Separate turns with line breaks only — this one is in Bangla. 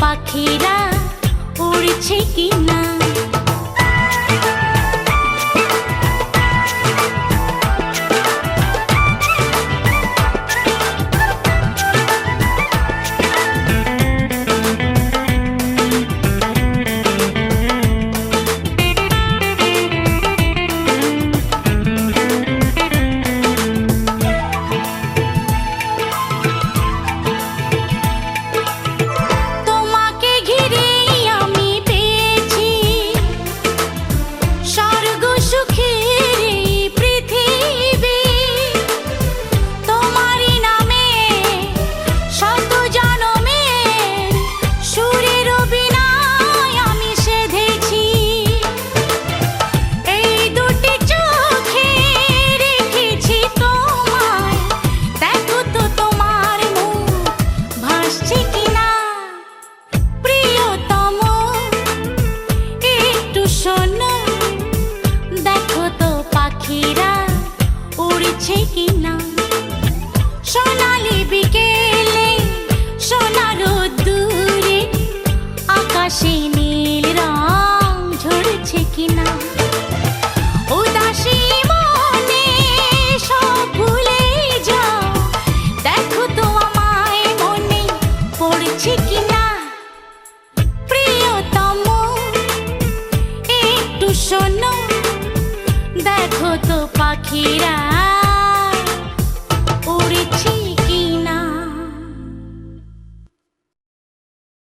পাখিরা উড়ছে কিনা? উড়ছে কিনা? সোনালি বিকেলে, সোনার দূরে আকাশে নীল রং ঝরছে কিনা? সব যাও, দেখো মনে কিনা? প্রিয়তম, একটু শোনো, দেখো তো পাখিরা উড়ছে